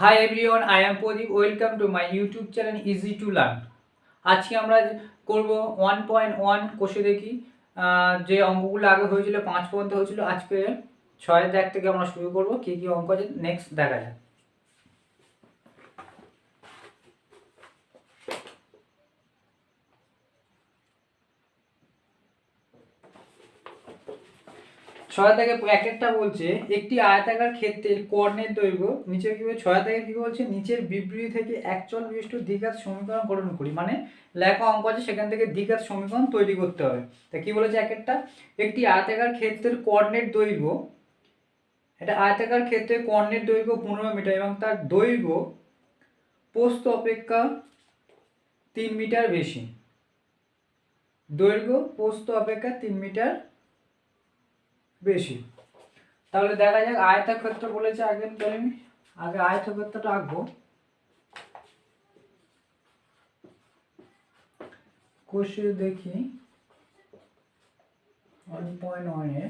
Hi everyone I am Pradip welcome to my YouTube channel easy to learn আজকে আমরা করব one point one কোষে দেখি। যে অঙ্কগুলো আগে হয়েছিল, পাঁচ পর্যন্ত হয়েছিল, আজকে ছয়ের দেখ থেকে আমরা শুরু করব, কী কী অঙ্ক আছে নেক্সট দেখা যাক। ছয় থেকে এক একটা বলছে, একটি আয়তাকার ক্ষেত্রের কর্ণের দৈর্ঘ্য নিচে কি ছয় থেকে কি বলছে, নিচের বিবৃতি থেকে একচল বিশিষ্ট দ্বিঘাত সমীকরণ গঠন করি। মানে লেখা অঙ্ক আছে, সেখান থেকে দ্বিঘাত সমীকরণ তৈরি করতে হবে। তা কি বলেছে এক একটা? একটি আয়তাকার ক্ষেত্রের কর্ণের দৈর্ঘ্য, এটা আয়তাকার ক্ষেত্রে কর্ণের দৈর্ঘ্য পনেরো মিটার এবং তার দৈর্ঘ্য পোস্ত অপেক্ষা তিন মিটার বেশি। দৈর্ঘ্য পোস্ত অপেক্ষা তিন মিটার বেশি। তাহলে দেখা যাক, আয়তক্ষেত্র বলেছে আগে তাহলে আমি আগে আয়তক্ষেত্রটা আঁকবো। কোষে দেখি ওয়ান পয়েন্ট ওয়ানে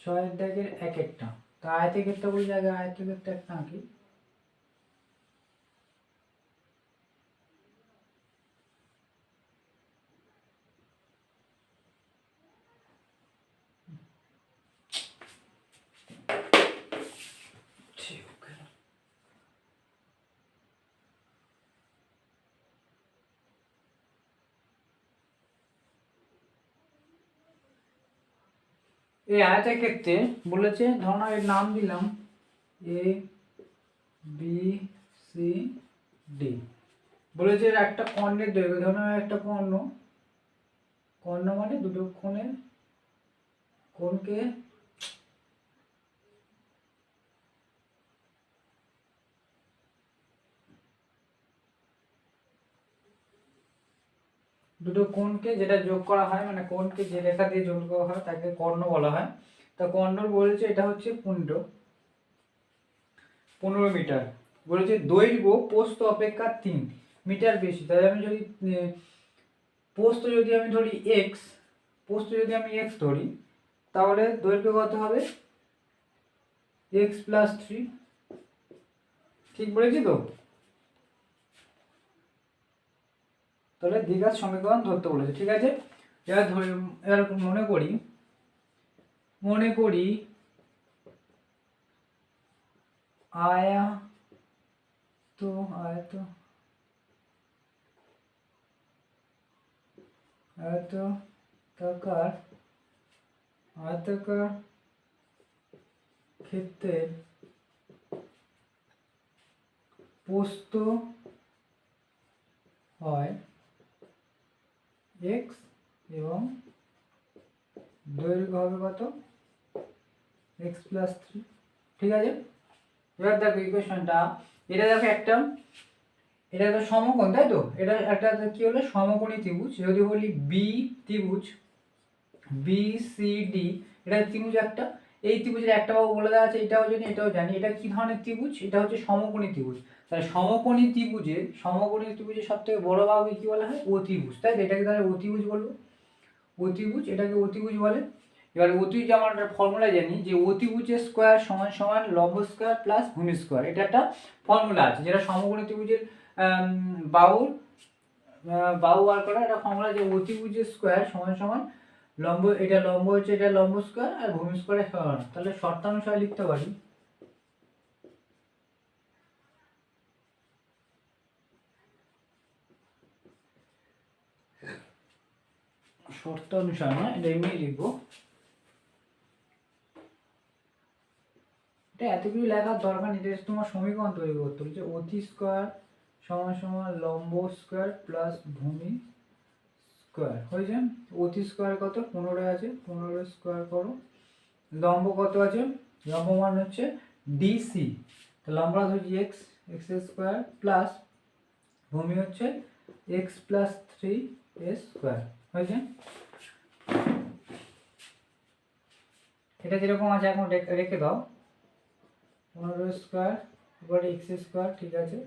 ছয় দাগের এক একটা। তো আয়তক্ষেত্র বলছে, আগে আয়তক্ষেত্র একটা আঁকি ঠিক আছে। এই আয়াতের ক্ষেত্রে বলেছে ধরুন এর নাম দিলাম এ বি সি ডি বলেছে এর একটা কর্ণের দৈর্ঘ্য ধরুন একটা কর্ণ। কর্ণ মানে দুটো কোণের কোণকে দুটো কোণকে যেটা যোগ করা হয় মানে কোণকে যে রেখা দিয়ে যোগ করা হয়, তাকে কর্ণ বলা হয়। তা কর্ণ বলেছে এটা হচ্ছে পুণ্ড। পনেরো মিটার। বলেছে দৈর্ঘ্য পোস্ত অপেক্ষা তিন মিটার বেশি। তাহলে আমি যদি পোস্ত যদি আমি ধরি এক্স পোস্ত যদি আমি এক্স ধরি, তাহলে দৈর্ঘ্য কত হবে? এক্স প্লাস থ্রি ঠিক বলেছি তো? তাহলে দ্বিঘাত সমীকরণ ধরতে বলেছে, ঠিক আছে? এবার ধরে, এবার মনে করি মনে করি আয়া তো আয়ত আয়ত তাকার আয়তাকার ক্ষেত্রের পোস্ত হয় এক্স এবং দৈর্ঘ্য হবে কত? এক্স প্লাস থ্রি ঠিক আছে? এবার দেখো ইকুয়েশনটা এটা দেখো একটা, এটা তো সমকোণ, তাই তো? এটা একটা কি হলো? সমকোণী ত্রিভুজ। যদি বলি বি ত্রিভুজ বি সি ডি এটা ত্রিভুজ একটা। এই ত্রিভুজের একটা বাবু বলে দেওয়া আছে, এটাও জানি এটাও জানি। এটা কি ধরনের ত্রিভুজ? এটা হচ্ছে সমকোণী ত্রিভুজ। তাহলে সমকোণী ত্রিভুজের সমকোণী ত্রিভুজের সব থেকে বড় বাহুকে কি বলা হয়? অতিভুজ তাই? এটাকে তাহলে অতিভুজ বলব। অতিভুজ এটাকে অতিভুজ বলে। এবার অতিভুজ আমরা একটা ফর্মুলা জানি যে অতিভুজের স্কোয়ার সমান সমান লম্ব স্কোয়ার প্লাস ভূমি স্কোয়ার এটা একটা ফর্মুলা আছে, যেটা সমকোণী ত্রিভুজের বাহুর বাহু বার করা। এটা ফর্মুলা যে অতিভুজের স্কোয়ার সমান সমান লম্ব, এটা লম্ব হচ্ছে, এটা লম্ব স্কোয়ার আর ভূমি স্কোয়ারের সমান। তাহলে শর্তানুসারে লিখতে পারি। শর্ত অনুসারে না এটা এমনি লিখব। এটা এতগুলো লেখার দরকার নেই, এটা তোমার সমীকরণ তৈরি করতে হবে। অতি স্কোয়ার সমান সমান লম্ব স্কোয়ার প্লাস ভূমি স্কোয়ার হয়েছে অতি স্কোয়ার কত? পনেরো আছে পনেরো স্কোয়ার করো। লম্ব কত আছে? লম্ব মান হচ্ছে ডিসি তো লম্বটা হচ্ছে এক্স এক্স স্কোয়ার প্লাস ভূমি হচ্ছে X plus three is square হয়েছে এটা যেরকম আছে, এখন রেখে দাও। পনেরো স্কোয়ার এবার এক্স স্কোয়ার ঠিক আছে।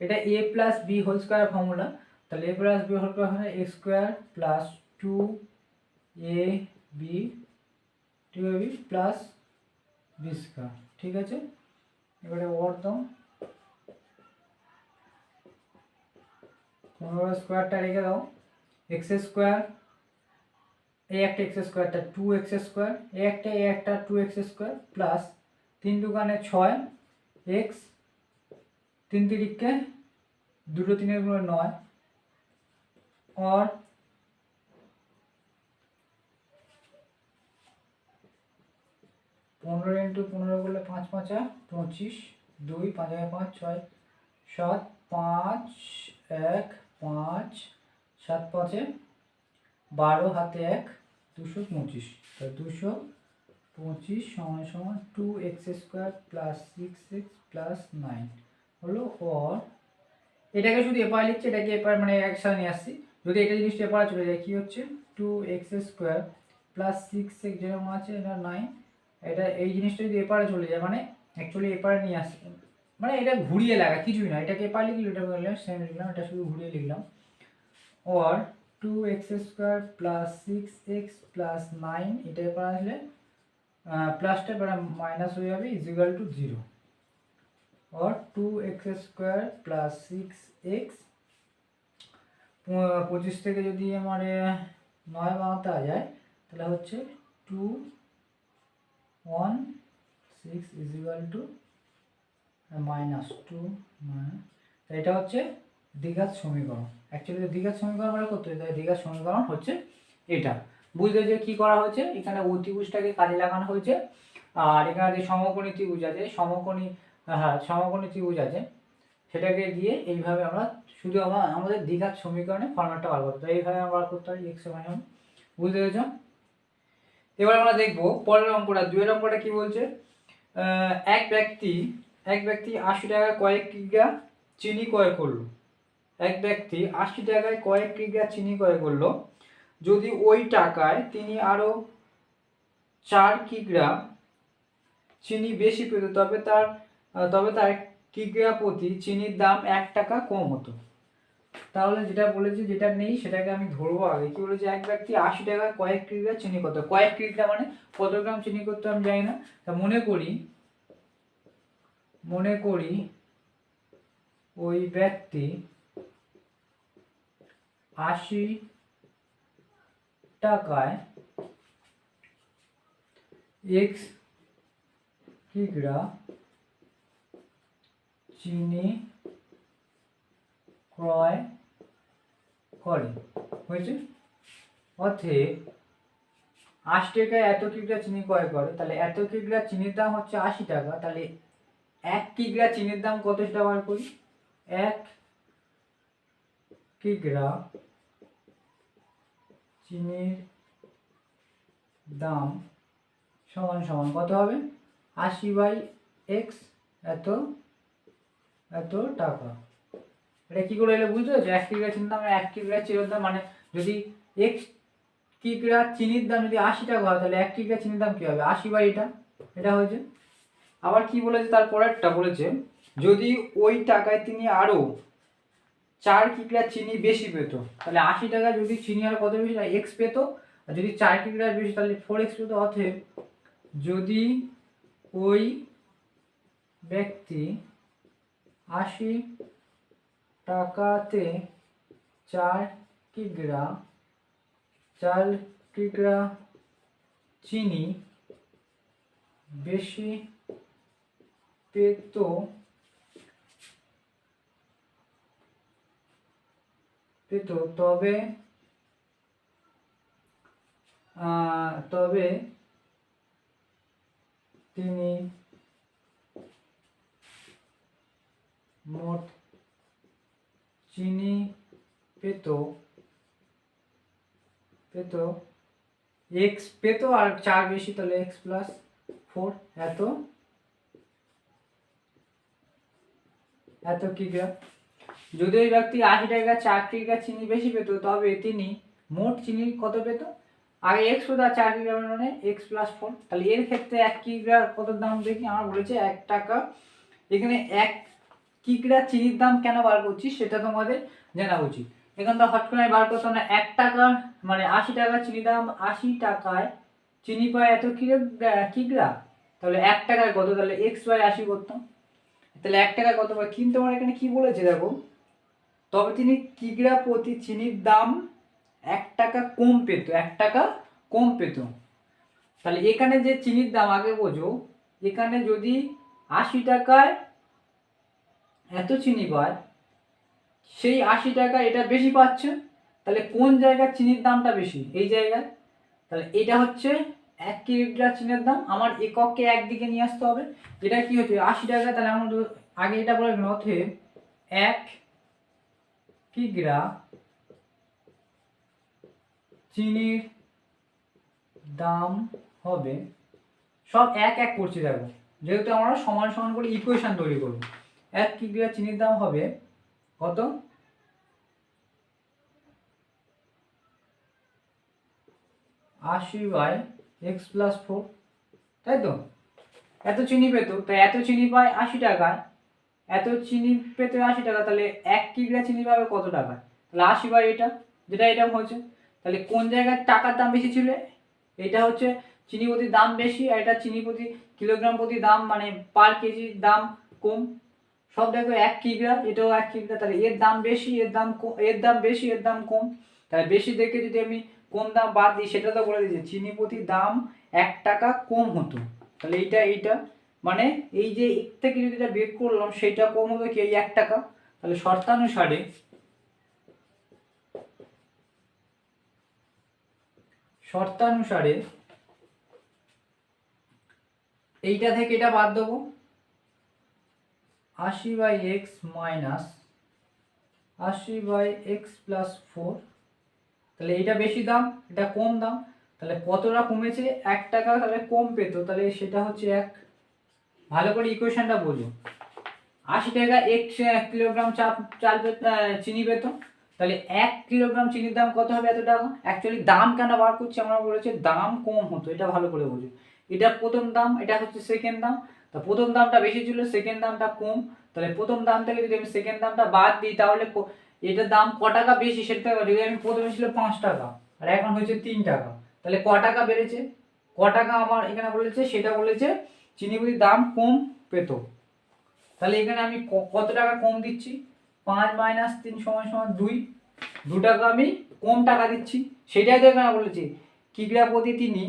এটা A plus B whole square formula তাহলে এ প্লাস বি হোল হয় X square plus two A B A B plus B square ঠিক আছে? এবারে ওর দাও পনেরো স্কোয়ারটা রেখে দাও। এক্স স্কোয়ার এই একটা এক্স স্কোয়ারটা টু এক্স স্কোয়ার এই একটা এই একটা টু এক্স স্কোয়ার প্লাস তিন দোকানে ছয় এক্স তিন তিরিককে দুটো তিনেরগুলো নয় और পনেরো ইন্টু পনেরো করলে পাঁচ পাঁচা পঁচিশ, দুই, পাঁচ এক পাঁচ ছয়, সাত, পাঁচ এক পাঁচ, সাত পাঁচে বারো হাতে এক, দুশো পঁচিশ। তো দুশো পঁচিশ সমান সমান two X square plus six X plus nine. হলো অর, এটাকে শুধু এপার লিখছে, এটাকে এপার মানে একসাথে নিয়ে আসছি। যদি এটা জিনিসটা এপারে চলে যায়, কী হচ্ছে? Two X square plus six X যেরকম আছে এটা নাইন এটা এই জিনিসটা যদি এপারে চলে যায় মানে অ্যাকচুয়ালি এপারে নিয়ে আসে মানে এটা ঘুরিয়ে লাগা, কিছুই না। এটাকে এপার লিখলে এটা লিখলাম সেম লিখলাম, এটা শুধু ঘুরিয়ে লিখলাম। Or two X square plus six X plus nine এটা এপার আসলে প্লাসটা এপারে মাইনাস হয়ে যাবে equal to zero or two X square plus six X পঁচিশ থেকে যদি আমার নয় বানাতে যায়, তাহলে হচ্ছে two one six equal to minus two এটা হচ্ছে দ্বিঘাত সমীকরণ। অ্যাকচুয়ালি দ্বিঘাত সমীকরণ আমরা করতে হয় দ্বিঘাত সমীকরণ হচ্ছে এটা। বুঝতে যে কি করা হয়েছে? এখানে অতিভুজটাকে কাজে লাগানো হয়েছে। আর এখানে যে সমকোণী ত্রিভুজ আছে, সমকোণী হ্যাঁ সমকোণী ত্রিভুজ আছে সেটাকে দিয়ে এইভাবে আমরা শুধু আমরা, আমাদের দ্বিঘাত সমীকরণে ফর্মেটটা বার করতে এইভাবে আমরা করতে পারি এক্স সমান বুঝতে পেরেছ? এবার আমরা দেখব পরের অঙ্কটা। দুয়ের অঙ্কটা কি বলছে? এক ব্যক্তি এক ব্যক্তি আশি টাকায় কয়েক কিগ্রা চিনি ক্রয় করল। এক ব্যক্তি আশি টাকায় কয়েক কিগ্রা চিনি ক্রয় করল। যদি ওই টাকায় তিনি আরও চার কিগ্রা চিনি বেশি পেত, তবে তার তবে তার কিগ্রা প্রতি চিনির দাম এক টাকা কম হতো। তাহলে যেটা বলেছি, যেটা নেই, সেটাকে আমি ধরবো আগে। কি বলেছে? এক ব্যক্তি আশি টাকায় কয়েক কিগ্রা চিনি করতো কয়েক কিগ্রা মানে কত গ্রাম চিনি করতে আমি জানি না। তা মনে করি মনে করি ওই ব্যক্তি আশি টাকায় এক্স কিগ্রা চিনি ক্রয় করে, হয়েছে? অতএব আশি টাকায় এত কিগ্রা চিনি ক্রয় করে, তাহলে এত কিগ্রা চিনির দাম হচ্ছে আশি টাকা, তাহলে এক কিগ্রা চিনির দাম কত সেটা বার করি? এক কিগ্রা চিনির দাম সমান সমান কত হবে? আশি বাই এক্স, এত এত টাকা। এটা কি করে এলে বুঝতে পারছ? এক কিগ্রা চিনির দাম, এক কিগ্রা চিনির দাম মানে যদি এক্স কিগ্রা চিনির দাম যদি আশি টাকা হয়, তাহলে এক কিগ্রা চিনির দাম কি হবে? আশি বাই এটা এটা হয়েছে। আবার কি বলেছে? তার পরেরটা বলেছে, যদি ওই টাকায় তিনি আরও চার কিগ্রা চিনি বেশি পেত, তাহলে আশি টাকা যদি চিনি আর কত বেশি এক্স পেত। আর যদি চার কিগ্রা বেশি, তাহলে ফোর এক্স পেত। অতএব যদি ওই ব্যক্তি আশি টাকাতে চার কিগ্রা চার কিগ্রা চিনি বেশি পেত পেত। তবে তবে তিনি মোট চিনি পেত পেত এক্স পেত আর চার বেশি তাহলে এক্স প্লাস ফোর এত। এত কিগ্রা যদি ওই ব্যক্তি আশি টাকা, চার কিগ্রা চিনি বেশি পেত, তবে তিনি মোট চিনি কত পেত? আগে এক্স পেত আর চার কিগ্রা মানে এক্স প্লাস ফোর তাহলে এর ক্ষেত্রে এক কিগ্রা কত দাম দেখি? আমার বলেছে এক টাকা। এখানে এক কিগ্রা চিনির দাম কেন বার করছি সেটা তোমাদের জানা উচিত। এখান তো হট করে বার করতাম না এক টাকা মানে আশি টাকা চিনি দাম, আশি টাকায় চিনি পায় এত কিগ্রা কিগ্রা তাহলে এক টাকায় কত? তাহলে এক্স বাই আশি করতাম। তাহলে এক টাকা কত? পায় কিন্তু আমার এখানে কি বলেছে দেখো? তবে তিনি কিগ্রা প্রতি চিনির দাম এক টাকা কম পেত, এক টাকা কম পেত। তাহলে এখানে যে চিনির দাম আগে বোঝো, এখানে যদি আশি টাকায় এত চিনি পায় সেই আশি টাকা এটা বেশি পাচ্ছে, তাহলে কোন জায়গায় চিনির দামটা বেশি? এই জায়গায়। তাহলে এটা হচ্ছে এক কিলোগ্রাম চিনির দাম। আমার একককে একদিকে নিয়ে আসতে হবে। এটা কি হচ্ছে? আশি টাকা, তাহলে আমার আগে এটা বলে অতএব এক কিগ্রা চিনির দাম হবে। সব এক এক করছি দেখো। যেহেতু আমরা সমান সমান করে ইকুয়েশান তৈরি করব। এক কিগ্রা চিনির দাম হবে কত? আশি বাই এক্স প্লাস ফোর। তাই তো? এত চিনি পেতো, তো এত চিনি পায় আশি টাকায়। এত চিনি পেতে আশি টাকা, তাহলে এক কিগ্রা চিনি পাবে কত টাকায় তাহলে আশি বাই এটা, যেটা এটা হচ্ছে তাহলে কোন জায়গায় টাকার দাম বেশি ছিল? এটা হচ্ছে চিনি প্রতি দাম বেশি আর এটা চিনি প্রতি কিলোগ্রাম প্রতি দাম মানে পার কেজি দাম কম। সব দেখো এক কিগ্রা এটাও এক কিগ্রা তাহলে এর দাম বেশি, এর দাম কম এর দাম বেশি, এর দাম কম। তাহলে বেশি দেখে যদি আমি কোন দাম বাদ দিই, সেটা তো বলে দিয়েছি চিনি প্রতি দাম এক টাকা কম হতো। তাহলে এইটা এইটা। মানে এই যে এর থেকে যদি এটা বের করলাম, সেটা কম হবে কি এই এক টাকা? তাহলে শর্তানুসারে শর্তানুসারে এইটা থেকে এটা বাদ দেবো। আশি বাই এক্স মাইনাস আশি বাই এক্স প্লাস ফোর তাহলে এটা বেশি দাম, এটা কম দাম। তাহলে কতটা কমেছে? এক টাকা তাহলে কম পেত। তাহলে সেটা হচ্ছে এক। ভালো করে ইকুয়েশনটা বোঝো। আশি টাকা এক কিলোগ্রাম চাপ, চাল পেত চিনি পেত। তাহলে এক কিলোগ্রাম চিনির দাম কত হবে এত টাকা? অ্যাকচুয়ালি দাম কেন বার করছি? আমরা বলেছি দাম কম হতো। এটা ভালো করে বোঝো। এটা প্রথম দাম, এটা হচ্ছে সেকেন্ড দাম। তা প্রথম দামটা বেশি ছিল সেকেন্ড দামটা কম। তাহলে প্রথম দাম থেকে যদি আমি সেকেন্ড দামটা বাদ দিই, তাহলে এটার দাম ক টাকা বেশি? সেটা যদি আমি প্রথমে ছিল পাঁচ টাকা, আর এখন হয়েছে তিন টাকা। তাহলে ক টাকা বেড়েছে? ক টাকা আমার এখানে বলেছে, সেটা বলেছে চিনিপুরির দাম কম পেত। তাহলে এখানে আমি কত টাকা কম দিচ্ছি? পাঁচ মাইনাস তিন সমান সমান দুই। দু টাকা আমি কম টাকা দিচ্ছি। সেটাই তো এখানে বলেছি। কিগ্রা প্রতি তিনি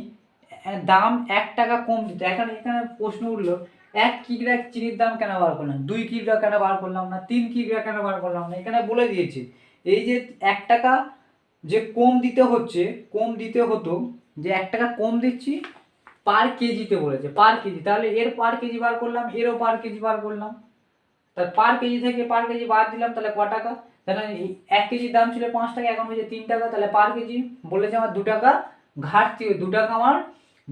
দাম এক টাকা কম দিত। এখন এখানে প্রশ্ন উঠল, এক কিগ্রা চিনির দাম কেন বার করলাম? দুই কিগ্রা কেন বার করলাম না? তিন কিগ্রা কেন বার করলাম না? এখানে বলে দিয়েছে, এই যে এক টাকা যে কম দিতে হচ্ছে, কম দিতে হতো, যে এক টাকা কম দিচ্ছি, পার কেজিতে বলেছে, পার কেজি। তাহলে এর পার কেজি বার করলাম, এরও পার কেজি বার করলাম। তাহলে পার কেজি থেকে পার কেজি বাদ দিলাম, তাহলে ক টাকা? তাহলে এক কেজির দাম ছিল পাঁচ টাকা, এখন হয়েছে তিন টাকা, তাহলে পার কেজি বলেছে আমার দু টাকা ঘাটতি, দু টাকা আমার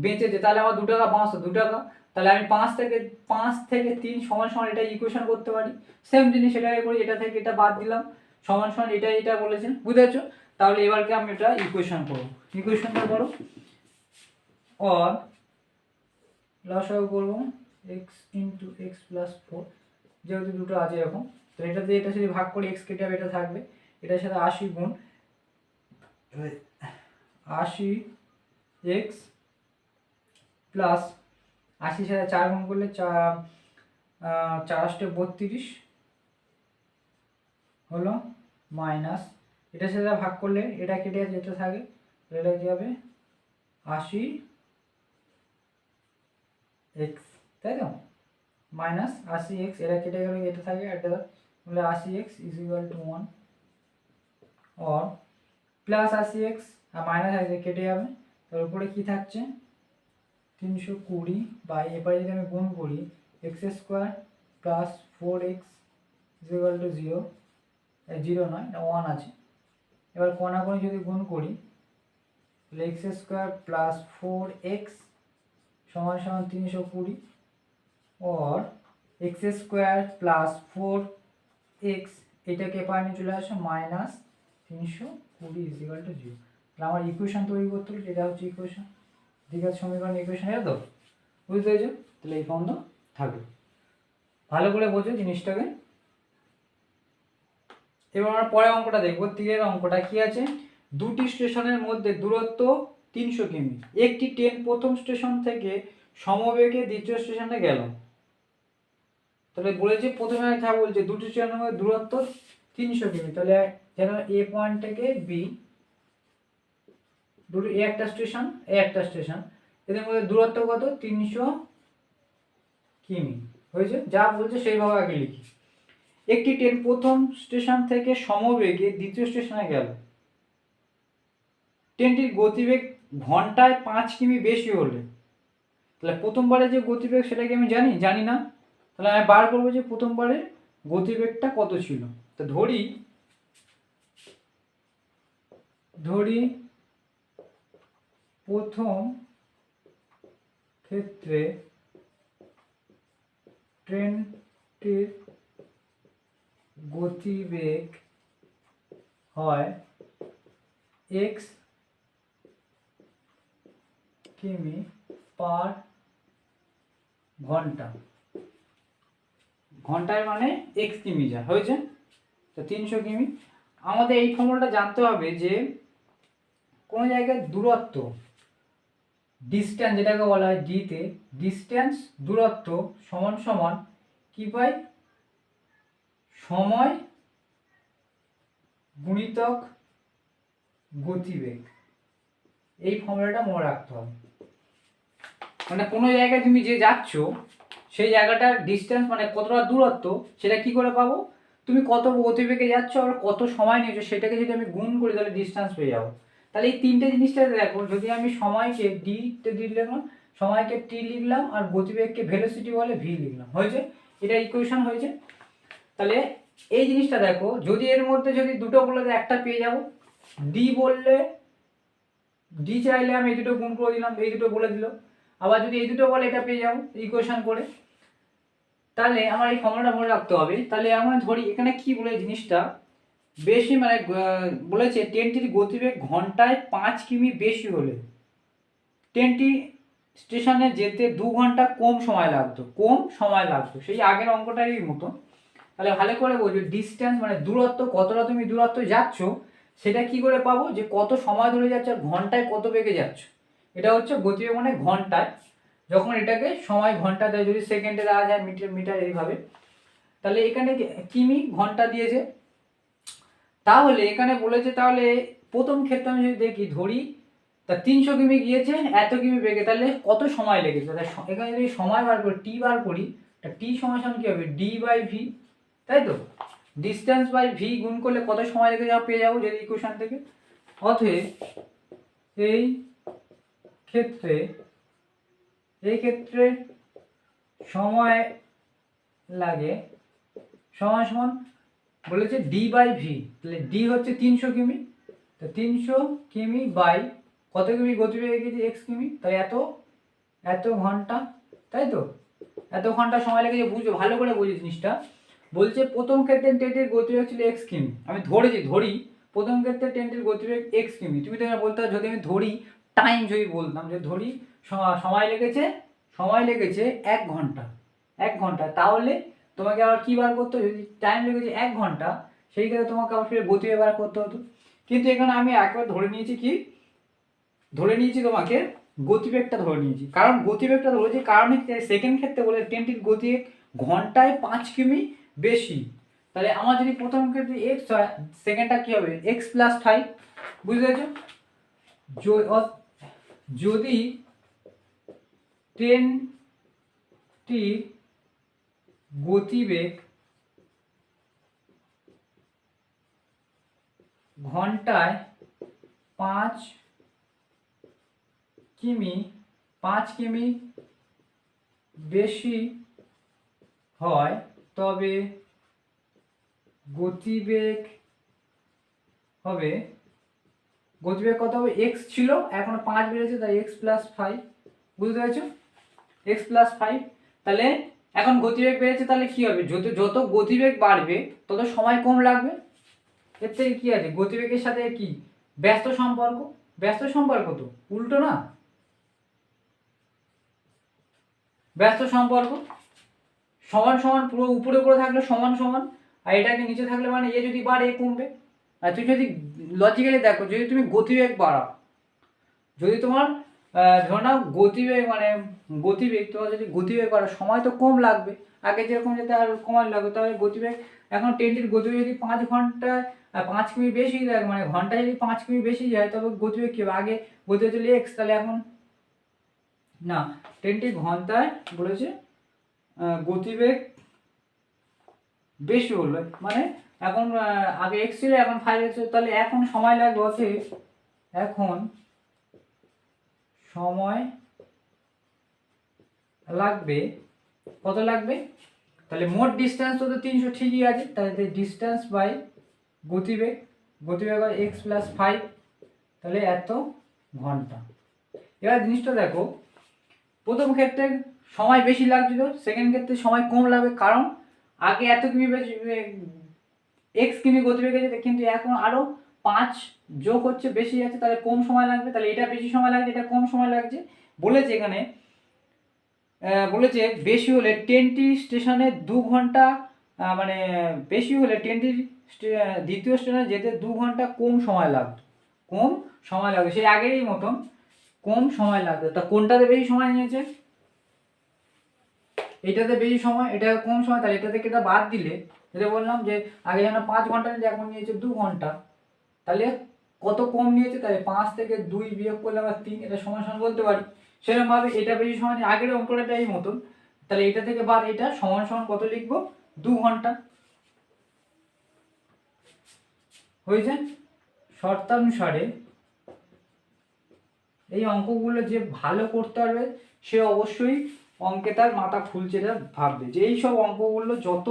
বেঁচেছে তাহলে আমার দু টাকা পাঁচশো দু টাকা। তাহলে আমি পাঁচ থেকে পাঁচ থেকে তিন সমান সমান এটা ইকুয়েশন করতে পারি। সেম জিনিস এটাকে করি এটা থেকে এটা বাদ দিলাম। সমান সমান এটা এটা বলেছেন। বুঝতে পারছ তাহলে এবারকে আমি এটা ইকুয়েশন করব? ইকুয়েশনটা করো। অর লসাগু করব X into X plus four যেহেতু দুটো আছে এরকম তো এটা দিয়ে এটা যদি ভাগ করি এক্স কেটে এটা থাকবে এটার সাথে আশি গুণ আশি এক্স প্লাস আশির সাথে চার গুণ করলে চার চার আষ্টে বত্রিশ হলো মাইনাস। এটার সাথে ভাগ করলে এটা কেটে যেতে থাকে, এটা হবে? আশি এক্স, তাই তো? মাইনাস আশি এক্স, এটা কেটে গেলে এটা থাকে এটা তাহলে আশি X is equal to one. Or, plus আশি এক্স আর মাইনাস আশি কেটে যাবে তার উপরে কী থাকছে? তিনশো কুড়ি বাই এবারে যদি আমি গুণ করি X square plus four X is equal to zero zero নয় ওয়ান আছে। এবার কোনাকোনি যদি গুণ করি, তাহলে X square plus four X সমান সমান তিনশো কুড়ি, or X square plus four X এটাকে পানি চলে আসে মাইনাস তিনশো কুড়ি ইজিকাল টু জিরো তাহলে আমার ইকুয়েশন তৈরি করতে হলে এটা হচ্ছে ইকুয়েশন দ্বিঘাত সমীকরণ ইকুয়েশন এটা তো? বুঝতে পেরেছ? তাহলে এই বন্ধ থাকবে। ভালো করে বোঝো জিনিসটাকে। এবার আমরা পরের অঙ্কটা দেখব। তীরের অঙ্কটা কি আছে? দুটি স্টেশনের মধ্যে দূরত্ব তিনশো কিমি। একটি ট্রেন প্রথম স্টেশন থেকে সমবেগে দ্বিতীয় স্টেশনে গেল। তাহলে বলেছে, প্রথমে যা বলছে, দুটি স্টেশনের মধ্যে দূরত্ব তিনশো কিমি। তাহলে যেন এ পয়েন্ট থেকে বি দুটো এ একটা স্টেশন এ একটা স্টেশন এদের মধ্যে দূরত্ব কত? তিনশো কিমি। হয়েছে? যা বলছে সেইভাবে আগে লিখি। একটি ট্রেন প্রথম স্টেশন থেকে সমবেগে দ্বিতীয় স্টেশনে গেল। ট্রেনটির গতিবেগ ঘন্টায় পাঁচ কিমি বেশি হলে। তাহলে প্রথমবারে যে গতিবেগ সেটা কি আমি জানি? জানি না। তাহলে আমি বার করব যে প্রথমবারে গতিবেগটা কত ছিল? তো ধরি ধরি প্রথম ক্ষেত্রে ট্রেনটির গতিবেগ হয় এক্স কিমি পার ঘণ্টা। ঘন্টায় মানে এক্স কিমি যা, হয়েছে? তো তিনশো কিমি। আমাদের এই ফর্মুলাটা জানতে হবে যে কোনো জায়গায় দূরত্ব ডিস্ট্যান্স যেটাকে বলা হয় ডিতে ডিস্ট্যান্স দূরত্ব সমান সমান কি পাই? সময় গুণিতক গতিবেগ। এই ফর্মুলাটা মনে রাখতে হবে। মানে কোনো জায়গায় তুমি যে যাচ্ছ, সেই জায়গাটার ডিস্টেন্স মানে কতটা দূরত্ব, সেটা কি করে পাবো? তুমি কত গতিবেগে যাচ্ছ আর কত সময় নিয়েছো, সেটাকে যদি আমি গুণ করি, তাহলে ডিস্টেন্স পেয়ে যাব। তাহলে এই তিনটে জিনিসটা দেখো, যদি আমি সময়কে ডিতে লিখলাম, সময়কে টি লিখলাম আর গতিবেগকে ভেলোসিটি বলে ভি লিখলাম, হয়েছে? এটা ইকুয়েশন হয়েছে? তাহলে এই জিনিসটা দেখো, যদি এর মধ্যে যদি দুটো বলে একটা পেয়ে যাব। ডি বললে ডি চাইলে আমি এই দুটো গুণ করে দিলাম, এই দুটো বলে দিল। আবার যদি এই দুটো বলে, এটা পেয়ে যাব ইকুয়েশন করে। তাহলে আমার এই ফর্মুলাটা মনে রাখতে হবে। তাহলে আমরা ধরি, এখানে কি বলে জিনিসটা? বেশি মানে বলেছে ট্রেনটির গতিবেগ ঘন্টায় পাঁচ কিমি বেশি হলে। ট্রেনটি স্টেশনে যেতে দু ঘণ্টা কম সময় লাগতো, কম সময় লাগতো। সেই আগের অঙ্কটারই মতো তাহলে ভালো করে বোঝো ডিস্টেন্স মানে দূরত্ব, কতটা তুমি দূরত্ব যাচ্ছ, সেটা কি করে পাবো? যে কত সময় ধরে যাচ্ছে আর ঘন্টায় কত বেগে যাচ্ছ। এটা হচ্ছে গতিবেগ মানে ঘন্টায়। যখন এটাকে সময় ঘণ্টা দেয়, যদি সেকেন্ডে দেওয়া যায় মিটার মিটার এইভাবে। তাহলে এখানে কিমি ঘণ্টা দিয়েছে? তাহলে এখানে বলেছে তাহলে প্রথম ক্ষেত্রে আমি যদি দেখি, ধরি, তা তিনশো কিমি গিয়েছে, এত কিমি বেগে, তাহলে কত সময় লেগেছে? এখানে যদি সময় বার করি টি বার করি, তা টি সময় কী হবে? ডি বাই ভি তাই তো? ডিস্টেন্স বাই ভি গুণ করলে কত সময় লেগে যাওয়া পেয়ে যাব যদি ইকুয়েশন থেকে? অতএব এই ক্ষেত্রে এই ক্ষেত্রে সময় লাগে, সমান সমান বলেছে ডি বাই ভি তাহলে ডি হচ্ছে তিনশো কিমি, তো তিনশো কিমি বাই কত কিমি গতিবেগে গেছে এক্স কিমি? তাই এত এত ঘণ্টা, তাই তো? এত ঘণ্টা সময় লেগেছে বুঝো ভালো করে বুঝি জিনিসটা। বলছে প্রথম ক্ষেত্রে ট্রেনটির গতিবেগ ছিল এক্স কিমি। আমি ধরেছি, ধরি, প্রথম ক্ষেত্রে ট্রেনটির গতিবেগ এক্স কিমি। তুমি তো বলতে যদি আমি ধরি টাইম যদি বলতাম যে ধরি সময় লেগেছে সময় লেগেছে এক ঘণ্টা এক ঘণ্টা, তাহলে তোমাকে আবার কী বার করতে? যদি টাইম লেগেছে এক ঘণ্টা, সেই ক্ষেত্রে তোমাকে আবার ফিরে গতিবেগ বার করতে হতো। কিন্তু এখানে আমি একবার ধরে নিয়েছি কি? ধরে নিয়েছি তোমাকে গতিবেগটা ধরে নিয়েছি। কারণ গতিবেগটা ধরেছি কারণ সেকেন্ড ক্ষেত্রে বলে ট্রেনটির গতিবেগ ঘন্টায় পাঁচ কিমি বেশি। তাহলে আমার যদি প্রথম ক্ষেত্রে এক্স হয় সেকেন্ডটা কী হবে? এক্স প্লাস ফাইভ বুঝতে পেরেছ? যদি ট্রেনটি গতিবেগ ঘন্টায় পাঁচ কিমি পাঁচ কিমি বেশি হয়, তবে গতিবেগ হবে, গতিবেগ কত হবে? এক্স ছিল, এখন পাঁচ বেড়েছে, তাই এক্স প্লাস ফাইভ বুঝতে পেরেছ? এক্স প্লাস ফাইভ তাহলে এখন গতিবেগ বেড়েছে, তাহলে কি হবে? যত যত গতিবেগ বাড়বে, তত সময় কম লাগবে? এর থেকে কি আছে? গতিবেগের সাথে কি? ব্যস্ত সম্পর্ক? ব্যস্ত সম্পর্ক তো, উল্টো না? ব্যস্ত সম্পর্ক? সমান সমান, পুরো উপরে উপরে থাকলে সমান সমান, আর এটাকে নিচে থাকলে মানে এ যদি বাড়ে কমবে। আর তুমি যদি লজিক্যালি দেখো, যদি তুমি গতিবেগ বাড়াও, যদি তোমার ধরে নাও গতিবেগ মানে গতিবেগ, তোমার যদি গতিবেগ করার সময় তো কম লাগবে। আগে যেরকম যেতে আর কমার লাগবে। তাহলে গতিবেগ, এখন ট্রেনটির গতিবেগ যদি পাঁচ ঘন্টায় পাঁচ কিমি বেশি দেয় মানে ঘণ্টা যদি পাঁচ কিমি বেশি যায়, তবে গতিবেগ কী হবে? আগে গতিবেগ চলে এক্স, তাহলে এখন না ট্রেনটি ঘন্টায় বলেছে গতিবেগ বেশি হলো। মানে এখন আগে এক্স ছিল, এখন ফাইভ এক্স তাহলে এখন সময় লাগবে, অতএব এখন সময় লাগবে? কত লাগবে? তাহলে মোট ডিস্টেন্স তো তিনশো ঠিকই আছে, তাহলে ডিস্টেন্স বাই গতিবেগ গতিবেগ হয় এক্স প্লাস ফাইভ তাহলে এত ঘণ্টা। এবার জিনিসটা দেখো, প্রথম ক্ষেত্রে সময় বেশি লাগছিল সেকেন্ড ক্ষেত্রে সময় কম লাগবে, কারণ আগে এত কিমি এক্স কিমি গতিবেগ আছে, কিন্তু এখন আরও পাঁচ যোগ হচ্ছে বেশি আছে তাহলে কম সময় লাগবে? তাহলে এটা বেশি সময় লাগছে, এটা কম সময় লাগছে। বলেছে এখানে বলেছে বেশি হলে ট্রেনটি স্টেশনে দু ঘণ্টা মানে বেশি হলে ট্রেনটি দ্বিতীয় স্টেশনে যেতে দু ঘণ্টা কম সময় লাগতো কম সময় লাগবে। সেই আগেরই মতন কম সময় লাগবে। তা কোনটাতে বেশি সময় নিয়েছে? এটাতে বেশি সময়, এটা কম সময়, তাহলে এটা থেকে বাদ দিলে, যেটা বললাম যে আগে যেন পাঁচ ঘণ্টা নিয়েছে এখন নিয়েছে দু ঘণ্টা। তাহলে কত কম নিয়েছে? তাহলে পাঁচ থেকে দুই বিয়োগ করলে আমরা তিন, এটা সমান সমান বলতে পারি। সেরকমভাবে এটা বেশি সময় নিয়ে আগের অঙ্কটা এই মতন। তাহলে এটা থেকে বাদ এটা, সমান সমান কত লিখব? দু ঘণ্টা। হয়েছে? শর্তানুসারে এই অঙ্কগুলো যে ভালো করতে পারবে, সে অবশ্যই অঙ্কে তার মাথা খুলছে এটা ভাববে। যে এই সব অঙ্কগুলো যত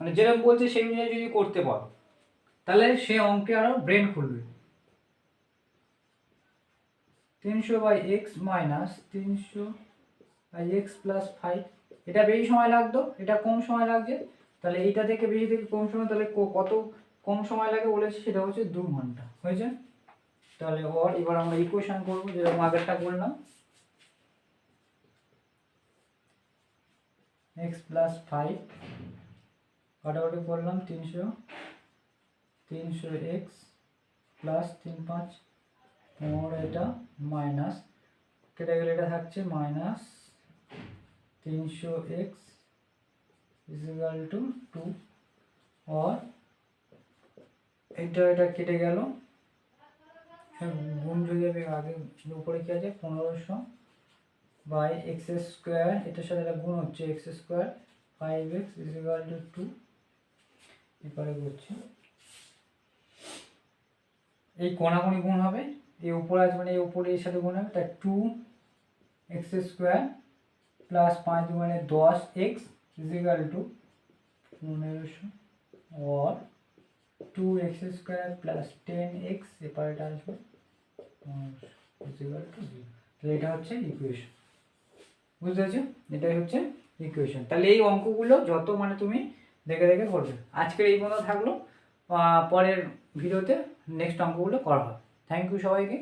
মানে যেরকম বলছে সেই অনুযায়ী যদি করতে পারো। তাহলে সে অঙ্কে আরও ব্রেন খুলবে। তিনশো বাই এক্স মাইনাস তিনশো বাই এক্স প্লাস ফাইভ এটা বেশি সময় লাগতো? এটা কম সময় লাগছে? তাহলে এইটা থেকে বেশি থেকে কম সময়, তাহলে কত কম সময় লাগে বলেছে সেটা হচ্ছে দু ঘণ্টা। হয়েছে? তাহলে ওর এবার আমরা ইকুয়েশন করব, যেরকম আগেরটা করলাম। এক্স প্লাস ফাইভ কাটাকাটি করলাম তিনশো। তিনশো এক্স প্লাস তিন পাঁচ পনেরো এটা মাইনাস কেটে গেলে এটা থাকছে মাইনাস তিনশো এক্স ইজিক্যাল টু টু और এটা এটা কেটে গেল। হ্যাঁ, গুণ যদি আমি আগে উপরে কি আছে? পনেরোশো বাই এক্স স্কোয়ার এটার সাথে একটা গুণ হচ্ছে X square five X equal to to এবারে করছি। এই কোনাকুনি গুণ হবে, এই উপরে আছে মানে এই উপরে এর সাথে গুণ হবে, তাই টু এক্স স্কোয়ার প্লাস পাঁচ মানে দশ এক্স ইজিক্যাল টু পনেরোশো or two X square plus ten X এপারেটা আসবে টু তাহলে এটা হচ্ছে ইকুয়েশন বুঝতে পেরেছ? এটাই হচ্ছে ইকুয়েশন তাহলে এই অঙ্কগুলো যত মানে তুমি দেখে দেখে করবে। আজকের এই মতো থাকল। পরের ভিডিওতে নেক্সট অঙ্কগুলো করা হবে থ্যাংক ইউ সবাইকে।